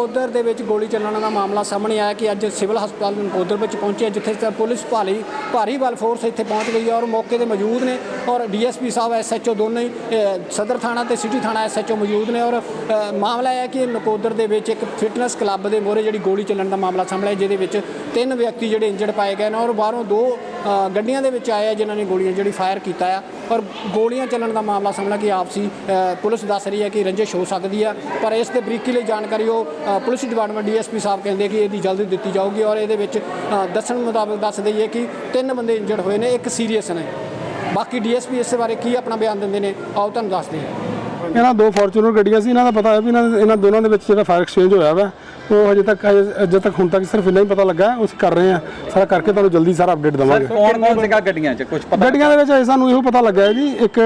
ਨਕੋਦਰ ਦੇ ਵਿੱਚ ਗੋਲੀ ਚੱਲਣ ਦਾ ਮਾਮਲਾ ਸਾਹਮਣੇ ਆਇਆ ਕਿ ਅੱਜ ਸਿਵਲ ਹਸਪਤਾਲ ਨਕੋਦਰ ਵਿੱਚ ਪਹੁੰਚੇ ਜਿੱਥੇ ਸ- ਪੁਲਿਸ ਭਾਲੀ ਭਾਰੀ ਬਲ ਫੋਰਸ ਇੱਥੇ ਪਹੁੰਚ ਗਈ ਹੈ ਔਰ ਮੌਕੇ ਤੇ ਮੌਜੂਦ ਨੇ ਔਰ ਡੀਐਸਪੀ ਸਾਹਿਬ, ਐਸਐਚਓ ਦੋਨੇ ਹੀ ਸਦਰ ਥਾਣਾ ਤੇ ਸਿਟੀ ਥਾਣਾ ਐਸਐਚਓ ਮੌਜੂਦ ਨੇ ਔਰ ਮਾਮਲਾ ਇਹ ਹੈ ਕਿ ਨਕੋਦਰ ਦੇ ਵਿੱਚ ਇੱਕ ਫਿਟਨੈਸ ਕਲੱਬ ਦੇ ਮੋਹਰੇ ਜਿਹੜੀ ਗੋਲੀ ਚੱਲਣ ਦਾ ਮਾਮਲਾ ਸਾਹਮਣੇ ਆਇਆ, ਜਿਹਦੇ ਵਿੱਚ ਤਿੰਨ ਵਿਅਕਤੀ ਜਿਹੜੇ ਇੰਜਰਡ ਪਾਏ ਗਏ ਨੇ ਔਰ ਬਾਹਰੋਂ ਦੋ ਗੱਡੀਆਂ ਦੇ ਵਿੱਚ ਆਏ ਆ, ਜਿਨ੍ਹਾਂ ਨੇ ਗੋਲੀਆਂ ਜਿਹੜੀ ਫਾਇਰ ਕੀਤਾ ਆ ਔਰ ਗੋਲੀਆਂ ਚੱਲਣ ਦਾ ਮਾਮਲਾ ਸਾਹਮਣੇ ਕਿ ਆਪਸੀ ਪੁਲਿਸ ਦੱਸ ਰਹੀ ਹੈ ਕਿ ਰੰਜਿਸ਼ ਹੋ ਸਕਦੀ ਆ ਪਰ ਇਸ ਦੇ ਬਰੀਕੀ ਲਈ ਜਾਣਕਾਰੀ ਉਹ ਪੁਲਿਸ ਡਿਪਾਰਟਮੈਂਟ ਡੀਐਸਪੀ ਸਾਹਿਬ ਕਹਿੰਦੇ ਕਿ ਇਹਦੀ ਜਲਦੀ ਦਿੱਤੀ ਜਾਊਗੀ ਔਰ ਇਹਦੇ ਵਿੱਚ ਦੱਸਣ ਮੁਤਾਬਕ ਦੱਸ ਦਈਏ ਕਿ ਤਿੰਨ ਬੰਦੇ ਇੰਜਰਡ ਹੋਏ ਨੇ, ਇੱਕ ਸੀਰੀਅਸ ਨੇ। ਬਾਕੀ ਡੀਐਸਪੀ ਇਸ ਬਾਰੇ ਕੀ ਆਪਣਾ ਬਿਆਨ ਦਿੰਦੇ ਨੇ, ਆਓ ਤੁਹਾਨੂੰ ਦੱਸਦੇ ਹਾਂ। ਇਹਨਾਂ ਦੋ ਫੋਰਚੂਨਰ ਗੱਡੀਆਂ ਸੀ ਇਹਨਾਂ ਦਾ ਪਤਾ ਹੈ ਵੀ ਇਹਨਾਂ ਇਹਨਾਂ ਦੋਨਾਂ ਦੇ ਵਿੱਚ ਜਿਹੜਾ ਫਾਇਰ ਐਕਸਚੇਂਜ ਹੋਇਆ ਵਾ। ਉਹ ਹਜੇ ਤੱਕ ਅਜੇ ਤੱਕ ਹੁਣ ਤੱਕ ਸਿਰਫ ਇੰਨਾ ਹੀ ਪਤਾ ਲੱਗਾ ਅਸੀਂ ਕਰ ਰਹੇ ਹਾਂ। ਸਾਰਾ ਕਰਕੇ ਤੁਹਾਨੂੰ ਜਲਦੀ ਸਾਰਾ ਅਪਡੇਟ ਦਵਾਂਗੇ। ਕੌਣ ਕੌਣ ਸੀਗਾ ਗੱਡੀਆਂ 'ਚ? ਕੁਝ ਪਤਾ ਗੱਡੀਆਂ ਦੇ ਵਿੱਚ ਅਜੇ ਸਾਨੂੰ ਇਹੋ ਪਤਾ ਲੱਗਾ ਹੈ ਜੀ। ਇੱਕ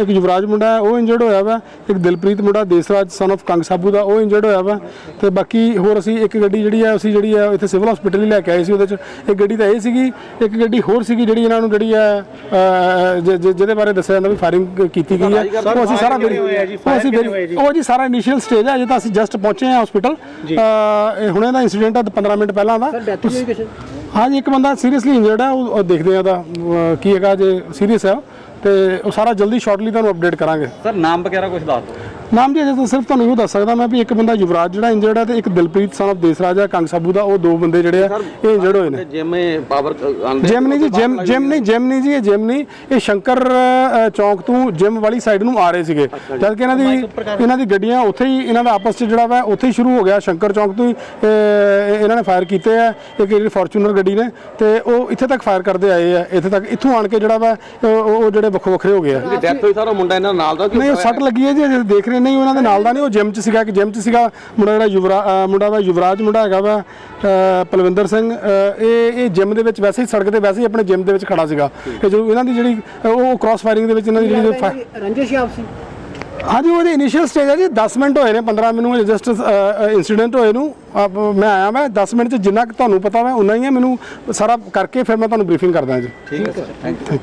ਇੱਕ ਯੁਵਰਾਜ ਮੁੰਡਾ ਉਹ ਇੰਜਰਡ ਹੋਇਆ ਵਾ। ਇੱਕ ਦਿਲਪ੍ਰੀਤ ਮੁੰਡਾ ਦੇਸਰਾਜ ਸਨ of ਕੰਗ ਸਾਬੂ ਦਾ ਉਹ ਇੰਜਰਡ ਹੋਇਆ ਵਾ। ਤੇ ਬਾਕੀ ਹੋਰ ਅਸੀਂ ਇੱਕ ਗੱਡੀ ਜਿਹੜੀ ਹੈ ਅਸੀਂ ਜਿਹੜੀ ਹੈ ਇੱਥੇ ਸਿਵਲ ਹਸਪੀਟਲ ਹੀ ਲੈ ਕੇ ਆਏ ਸੀ ਉਹਦੇ ਚ। ਇੱਕ ਗੱਡੀ ਤਾਂ ਇਹ ਸੀਗੀ ਇੱਕ ਗੱਡੀ ਹੋਰ ਸੀਗੀ ਜਿਹੜੀ ਇਹਨਾਂ ਨੂੰ ਜਿਹੜੀ ਹੈ ਜਿਹਦੇ ਬਾਰੇ ਦੱਸਿਆ ਜਾਂਦਾ ਵੀ ਫਾਇਰਿੰਗ ਕੀਤੀ ਗਈ ਹੈ। ਉਹ ਅਸੀਂ ਸਾਰਾ ਵੈਰੀ- ਉਹ ਅਸੀਂ ਵੈਰੀ- ਉਹ ਜੀ ਸਾਰਾ ਇਨੀਸ਼ੀਅਲ ਸਟੇਜ ਹੈ ਅਜੇ ਤਾਂ ਅਸੀਂ ਜਸਟ ਪਹੁੰਚੇ ਹਾਂ ਹਸਪੀਟਲ ਇਹ ਹੁਣੇ ਦਾ ਇਨਸੀਡੈਂਟ ਹੈ 15 ਮਿੰਟ ਪਹਿਲਾਂ ਦਾ। ਹਾਂ ਜੀ ਇੱਕ ਬੰਦਾ ਸੀਰੀਅਸਲੀ ਇੰਜਰਡ ਹੈ ਉਹ ਦੇਖਦੇ ਆ ਅਹ, ਕੀ ਹੈਗਾ ਜੇ ਸੀਰੀਅਸ ਹੈ ਤੇ ਉਹ ਸਾਰਾ ਜਲਦੀ ਸ਼ਾਰਟਲੀ ਤੁਹਾਨੂੰ ਅਪਡੇਟ ਕਰਾਂਗੇ। ਸਰ ਨਾਮ ਵਗੈਰਾ ਕੁਝ ਦੱਸ ਦਿਓ। ਨਾਮ ਜੀ ਅਜੇ ਤਾਂ ਸਿਰਫ ਤੁਹਾਨੂੰ ਇਹ ਦੱਸ ਸਕਦਾ ਮੈਂ ਵੀ ਇੱਕ ਬੰਦਾ ਯੁਵਰਾਜ ਜਿਹੜਾ ਇੰਜਰਡ ਹੈ ਤੇ ਇੱਕ ਦਿਲਪ੍ਰੀਤ ਸਨ of ਦੇਸਰਾਜ ਹੈ ਕੰਗ ਸਾਬੂ ਦਾ ਉਹ ਦੋ ਬੰਦੇ ਜਿਹੜੇ ਆ ਇਹ ਇੰਜਰਡ ਹੋਏ ਨੇ। ਜਿਮ ਪਾਵਰ ਜਿਮ ਨਹੀਂ ਜੀ ਜਿਮ ਜਿਮ ਨਹੀਂ ਜਿਮ ਨਹੀਂ ਜੀ ਇਹ ਜਿਮ ਨਹੀਂ ਇਹ ਸ਼ੰਕਰ ਚੌਂਕ ਤੋਂ ਜਿਮ ਵਾਲੀ ਸਾਈਡ ਨੂੰ ਆ ਰਹੇ ਸੀਗੇ। ਜਦ ਕਿ ਇਹਨਾਂ ਦੀ ਇਹਨਾਂ ਦੀ ਗੱਡੀਆਂ ਉੱਥੇ ਹੀ ਇਹਨਾਂ ਦਾ ਆਪਸ 'ਚ ਜਿਹੜਾ ਵਾ ਉੱਥੇ ਹੀ ਸ਼ੁਰੂ ਹੋ ਗਿਆ। ਸ਼ੰਕਰ ਚੌਂਕ ਤੋਂ ਹੀ ਇਹਨਾਂ ਨੇ ਫਾਇਰ ਕੀਤੇ ਆ। ਇੱਕ ਜਿਹੜੀ ਫੋਰਚੂਨਰ ਗੱਡੀ ਨੇ ਤੇ ਉਹ ਇੱਥੇ ਤੱਕ ਫਾਇਰ ਕਰਦੇ ਆਏ ਆ। ਇੱਥੇ ਤੱਕ ਇੱਥੋਂ ਆਣ ਕੇ ਜਿਹੜਾ ਵਾ ਉਹ ਜਿਹੜੇ ਵੱਖੋ ਵੱਖਰੇ ਹੋ ਗਏ ਆ। ਡੈਥ ਹੋਈ ਸਾਰਾ ਮੁੰਡਾ ਇਹਨਾਂ ਨਾਲ ਦਾ ਨਹੀਂ ਉਹ ਸੱਟ ਲੱਗੀ ਹੈ ਜੀ ਦੇਖ ਰਹੇ ਨਹੀਂ ਉਹਨਾਂ ਦੇ ਨਾਲ ਦਾ ਨਹੀਂ ਉਹ ਜਿਮ 'ਚ ਸੀਗਾ ਕਿ ਜਿਮ 'ਚ ਸੀਗਾ ਮੁੰਡਾ ਜਿਹੜਾ ਯੁਵਰਾ ਮੁੰਡਾ ਵਾ ਯੁਵਰਾਜ ਮੁੰਡਾ ਹੈਗਾ ਵਾ ਅ, ਪਲਵਿੰਦਰ ਸਿੰਘ ਇਹ ਇਹ ਜਿਮ ਦੇ ਵਿੱਚ ਵੈਸੇ ਹੀ ਸੜਕ ਤੇ ਵੈਸੇ ਹੀ ਆਪਣੇ ਜਿਮ ਦੇ ਵਿੱਚ ਖੜਾ ਸੀਗਾ। ਤੇ ਜਦੋਂ ਇਹਨਾਂ ਦੀ ਜਿਹੜੀ ਉਹ ਕ੍ਰਾਸ ਫਾਇਰਿੰਗ ਦੇ ਵਿੱਚ ਇਹਨਾਂ ਦੀ ਜਿਹੜੀ ਰੰਜਿਸ਼ ਆਪਸੀ ਹਾਂਜੀ ਉਹਦੇ ਇਨੀਸ਼ੀਅਲ ਸਟੇਜ ਹੈ ਜੀ 10 ਮਿੰਟ ਹੋਏ ਨੇ 15 ਮੈਨੂੰ ਜਸਟ ਇਨਸੀਡੈਂਟ ਹੋਏ ਨੂੰ। ਆਪ ਮੈਂ ਆਇਆ ਮੈਂ 10 ਮਿੰਟ 'ਚ ਜਿੰਨਾ ਕੁ ਤੁਹਾਨੂੰ ਪਤਾ ਵਾ ਉਨਾ ਹੀ ਹੈ ਮੈਨੂੰ ਸਾਰਾ ਕਰਕੇ ਫਿਰ ਮੈਂ ਤੁਹਾਨੂੰ ਬਰੀਫਿੰਗ ਕਰਦਾ ਜੀ। ਠੀਕ ਹੈ ਸਰ ਥੈਂਕ ਯੂ